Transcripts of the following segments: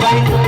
bye.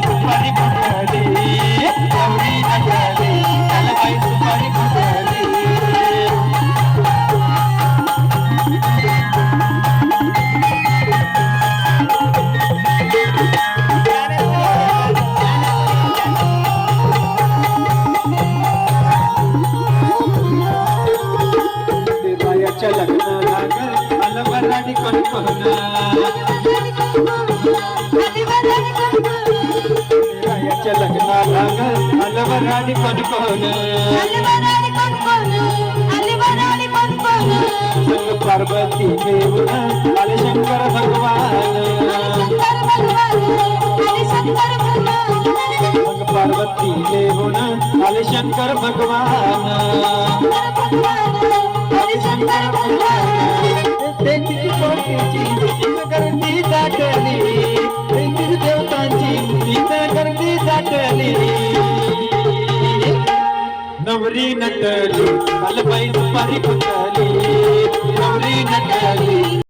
रायाच्या लग्नाला ग अलवराणी कोण कोण पार्वती देऊन आले शंकर भगवान पार्वती देऊन आले शंकर भगवान. గౌరీ నటలు బలపై సుపారి పుట్టాలి గౌరీ నటలి